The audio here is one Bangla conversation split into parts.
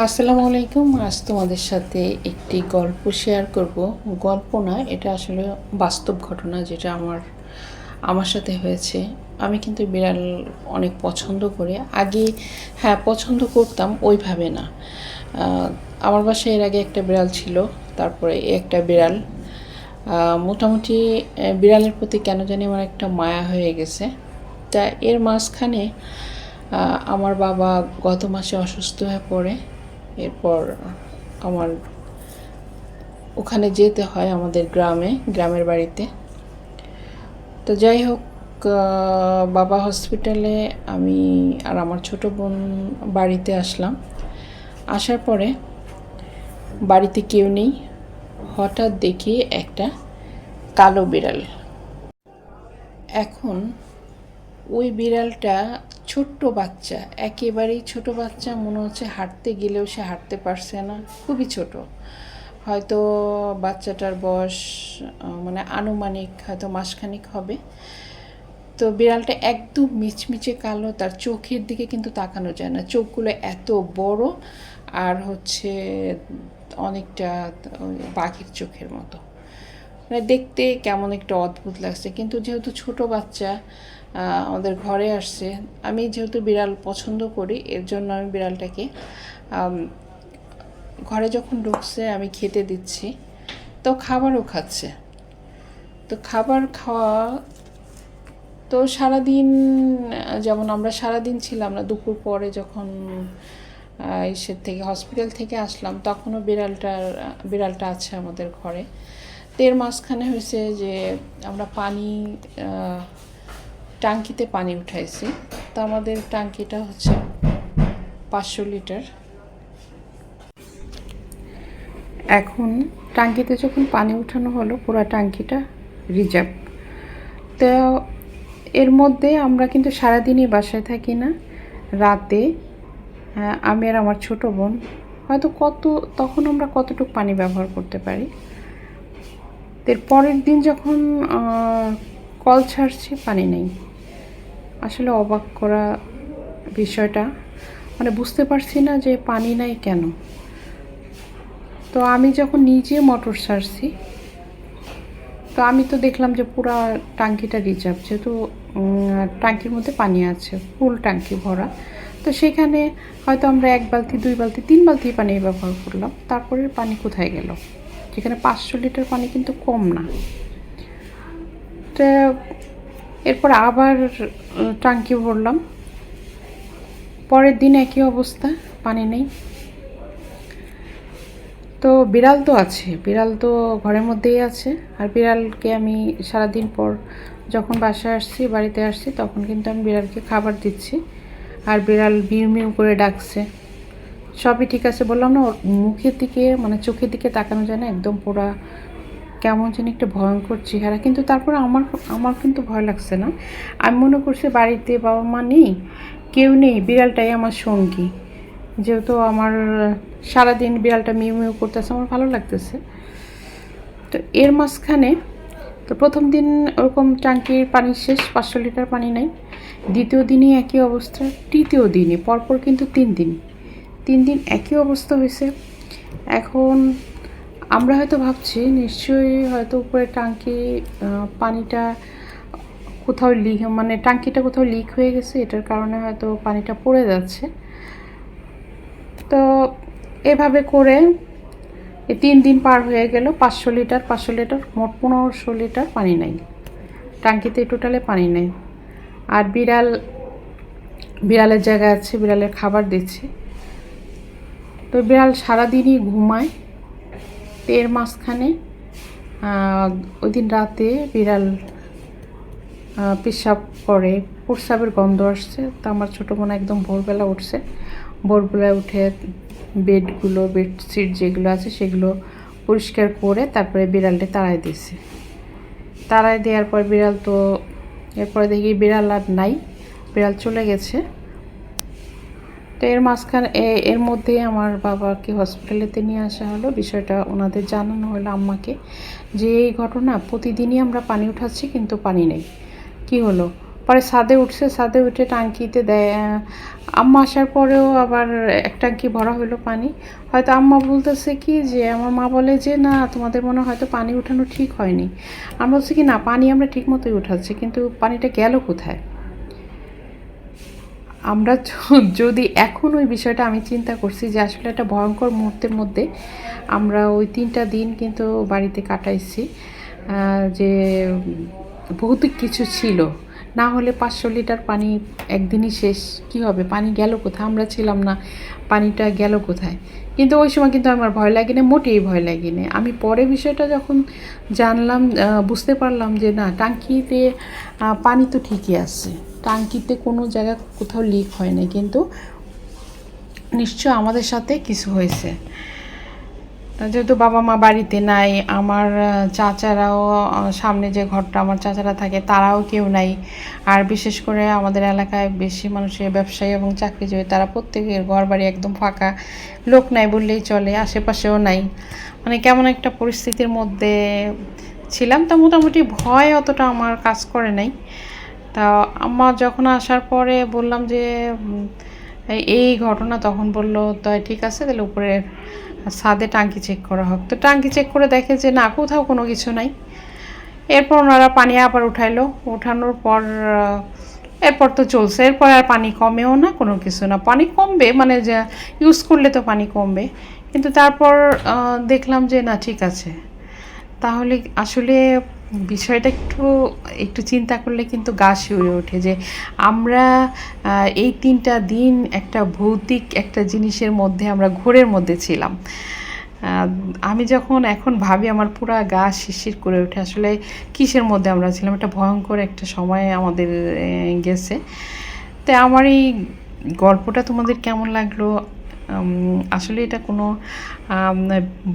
আসসালামু আলাইকুম। আজ তোমাদের সাথে একটি গল্প শেয়ার করব। গল্প না, এটা আসলে বাস্তব ঘটনা যেটা আমার আমার সাথে হয়েছে। আমি কিন্তু বিড়াল অনেক পছন্দ করি। আগে হ্যাঁ পছন্দ করতাম ওইভাবে না। আমার বাসায় এর আগে একটা বিড়াল ছিল, তারপরে একটা বিড়াল। মোটামুটি বিড়ালের প্রতি কেন জানি আমার একটা মায়া হয়ে গেছে। তা এর মাঝখানে আমার বাবা গত মাসে অসুস্থ হয়ে পড়ে। এরপর আমার ওখানে যেতে হয় আমাদের গ্রামে, গ্রামের বাড়িতে। তো যাই হোক বাবা হসপিটালে আমি আর আমার ছোট বোন বাড়িতে আসলাম। আসার পরে বাড়িতে কেউ নেই। হঠাৎ দেখি একটা কালো বিড়াল। এখন ওই বিড়ালটা ছোট্ট বাচ্চা, একেবারেই ছোট বাচ্চা, মনে হচ্ছে হাঁটতে গেলেও সে হাঁটতে পারছে না, খুবই ছোট। হয়তো বাচ্চাটার বয়স মানে আনুমানিক হয়তো মাসখানিক হবে। তো বিড়ালটা একদম মিচমিচে কালো, তার চোখের দিকে কিন্তু তাকানো যায় না। চোখগুলো এত বড়, আর হচ্ছে অনেকটা বাঘের চোখের মতো। মানে দেখতে কেমন একটা অদ্ভুত লাগছে। কিন্তু যেহেতু ছোট বাচ্চা আমাদের ঘরে আসছে, আমি যেহেতু বিড়াল পছন্দ করি, এর জন্য আমি বিড়ালটাকে ঘরে যখন ঢুকছে, আমি খেতে দিচ্ছি। তো খাবারও খাচ্ছে। তো খাবার খাওয়া, তো সারাদিন, যেমন আমরা সারাদিন ছিলাম না, দুপুর পরে যখন ইসের থেকে হসপিটাল থেকে আসলাম, তখনও বিড়ালটার, বিড়ালটা আছে আমাদের ঘরে। তো এর মাঝখানে হয়েছে যে আমরা পানি আহ, টাঙ্কিতে পানি উঠাইছি। তো আমাদের টাঙ্কিটা হচ্ছে পাঁচশো লিটার। এখন টাঙ্কিতে যখন পানি উঠানো হলো পুরো টাঙ্কিটা রিজার্ভ। তো এর মধ্যে আমরা কিন্তু সারাদিনই বাসায় থাকি না। রাতে আমি আর আমার ছোট বোন হয়তো কত তখন আমরা কতটুকু পানি ব্যবহার করতে পারি? এর পরের দিন যখন কল ছাড়ছি, পানি নেই। আসলে অবাক করা বিষয়টা। মানে বুঝতে পারছি না যে পানি নাই কেন। তো আমি যখন নিজে মোটর ছাড়ছি, তো আমি তো দেখলাম যে পুরা টাঙ্কিটা রিজার্ভ, যেহেতু টাঙ্কির মধ্যে পানি আছে, ফুল টাঙ্কি ভরা। তো সেখানে হয়তো আমরা এক বালতি, দুই বালতি, তিন বালতি পানি ব্যবহার করলাম। তারপরে পানি কোথায় গেল? যেখানে পাঁচশো লিটার পানি কিন্তু কম না। তো এরপর আবার টাঙ্কি ভরলাম। পরের দিন একই অবস্থা, পানি নেই। তো বিড়াল তো আছে, বিড়াল তো ঘরের মধ্যেই আছে। আর বিড়ালকে আমি সারাদিন পর যখন বাসায় আসছি, বাড়িতে আসছি, তখন কিন্তু আমি বিড়ালকে খাবার দিচ্ছি। আর বিড়াল মিউ মিউ করে ডাকছে। সবই ঠিক আছে বললাম না, ওর মুখের দিকে মানে চোখের দিকে তাকানো যায় না, একদম পুরা কেমন যেন একটা ভয়ঙ্কর চেহারা। কিন্তু তারপর আমার আমার কিন্তু ভয় লাগছে না। আমি মনে করছি বাড়িতে বাবা মা নেই, কেউ নেই, বিড়ালটাই আমার সঙ্গী। যেহেতু আমার সারাদিন বিড়ালটা মিউ মিউ করতেছে, আমার ভালো লাগতেছে। তো এর মাঝখানে, তো প্রথম দিন ওরকম ট্যাঙ্কির পানি শেষ, পাঁচশো লিটার পানি নাই। দ্বিতীয় দিনই একই অবস্থা, তৃতীয় দিনই, পরপর কিন্তু তিন দিন। তিন দিন একই অবস্থা হয়েছে। এখন আমরা হয়তো ভাবছি, নিশ্চয়ই হয়তো উপরে টাঙ্কি পানিটা কোথাও লিক মানে টাঙ্কিটা কোথাও লিক হয়ে গেছে, এটার কারণে হয়তো পানিটা পড়ে যাচ্ছে। তো এভাবে করে তিন দিন পার হয়ে গেল, পাঁচশো লিটার পাঁচশো লিটার, মোট পনেরোশো লিটার পানি নাই। টাঙ্কিতে টোটালে পানি নেই। আর বিড়াল, বিড়ালের জায়গা আছে, বিড়ালের খাবার দিচ্ছি। তো বিড়াল সারাদিনই ঘুমায়। তো এর মাঝখানে ওই দিন রাতে বিড়াল পেশাব করে। প্রস্রাবের গন্ধ আসছে। তো আমার ছোটো বোন একদম ভোরবেলা উঠছে। ভোরবেলা উঠে বেডগুলো, বেডশিট যেগুলো আছে সেগুলো পরিষ্কার করে তারপরে বিড়ালটা তাড়াই দিয়েছে। তাড়াই দেওয়ার পর বিড়াল তো, এরপরে দেখি বিড়াল আর নাই। বিড়াল চলে গেছে। তো এর মাঝখানে এর মধ্যে আমার বাবাকে হসপিটালেতে নিয়ে আসা হলো। বিষয়টা ওনাদের জানানো হলো আম্মাকে যে, এই ঘটনা প্রতিদিনই আমরা পানি উঠাচ্ছি কিন্তু পানি নেই। কি হলো? পরে ছাদে উঠছে, ছাদে উঠে টাঙ্কিতে দেয় আম্মা আসার পরেও আবার এক টাঙ্কি ভরা হলো পানি। হয়তো আম্মা বলতেছে কি যে, আমার মা বলে যে, না, তোমাদের মনে হয়তো পানি উঠানো ঠিক হয়নি। আমরা বলছি কি, না, পানি আমরা ঠিক মতোই উঠাচ্ছি, কিন্তু পানিটা গেল কোথায়? আমরা যদি এখন ওই বিষয়টা আমি চিন্তা করছি যে আসলে একটা ভয়ঙ্কর মুহূর্তের মধ্যে আমরা ওই তিনটা দিন কিন্তু বাড়িতে কাটাইছি যে বহুত কিছু ছিল। না হলে পাঁচশো লিটার পানি একদিনই শেষ। কি হবে? পানি গেল কোথায়? আমরা ছিলাম না। পানিটা গেল কোথায়? কিন্তু ওই সময় কিন্তু আমার ভয় লাগে না মোটেই ভয় লাগে না আমি পরে বিষয়টা যখন জানলাম বুঝতে পারলাম যে না, টাঙ্কিতে পানি তো ঠিকই আছে। টাঙ্কিতে কোনো জায়গা কোথাও লিক হয় না কিন্তু নিশ্চয় আমাদের সাথে কিছু হয়েছে। যেহেতু বাবা মা বাড়িতে নাই, আমার চাচারাও সামনে যে ঘরটা আমার চাচারা থাকে, তারাও কেউ নাই। আর বিশেষ করে আমাদের এলাকায় বেশি মানুষের ব্যবসায়ী এবং চাকরিজীবী, তারা প্রত্যেকের ঘর বাড়ি একদম ফাঁকা। লোক নাই বললেই চলে, আশেপাশেও নাই। মানে কেমন একটা পরিস্থিতির মধ্যে ছিলাম, তা মোটামুটি ভয় অতটা আমার কাজ করে নাই। তা আম্মা যখন আসার পরে বললাম যে এই- ঘটনা তখন বলল তাই ঠিক আছে, তাহলে উপরে ছাদে টাঙ্কি চেক করা হোক। তো টাঙ্কি চেক করে দেখে যে, না, কোথাও কোনো কিছু নাই। এরপর ওনারা পানি আবার উঠাইলো। উঠানোর পর এরপর তো চলছে। এরপর আর পানি কমেও না, কোনো কিছু না। পানি কমবে মানে যে ইউজ করলে তো পানি কমবে। কিন্তু তারপর দেখলাম যে, না, ঠিক আছে। তাহলে আসলে বিষয়টা একটু একটু চিন্তা করলে কিন্তু গা শিউরে ওঠে যে আমরা এই তিনটা দিন একটা ভৌতিক একটা জিনিসের মধ্যে আমরা ঘোরের মধ্যে ছিলাম। আমি যখন এখন ভাবি আমার পুরা গা শিরশির করে ওঠে, আসলে কিসের মধ্যে আমরা ছিলাম? একটা ভয়ঙ্কর একটা সময় আমাদের গেছে। তাই আমার এই গল্পটা তোমাদের কেমন লাগল? আসলে এটা কোনো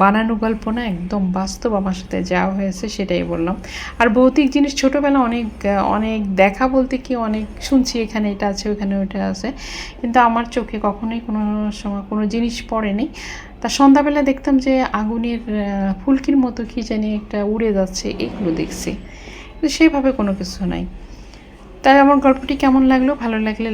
বানানো গল্প না, একদম বাস্তব আমার সাথে যা হয়েছে সেটাই বললাম। আর ভৌতিক জিনিস ছোটোবেলা অনেক অনেক দেখা বলতে কি অনেক শুনছি, এখানে এটা আছে, ওখানে ওটা আছে। কিন্তু আমার চোখে কখনোই কোনো সময় কোনো জিনিস পড়েনি। তা সন্ধ্যাবেলা দেখতাম যে আগুনের ফুলকির মতো কি জানি একটা উড়ে যাচ্ছে, এগুলো দেখছি। কিন্তু সেভাবে কোনো কিছু নাই। তাই আমার গল্পটি কেমন লাগল? ভালো লাগলে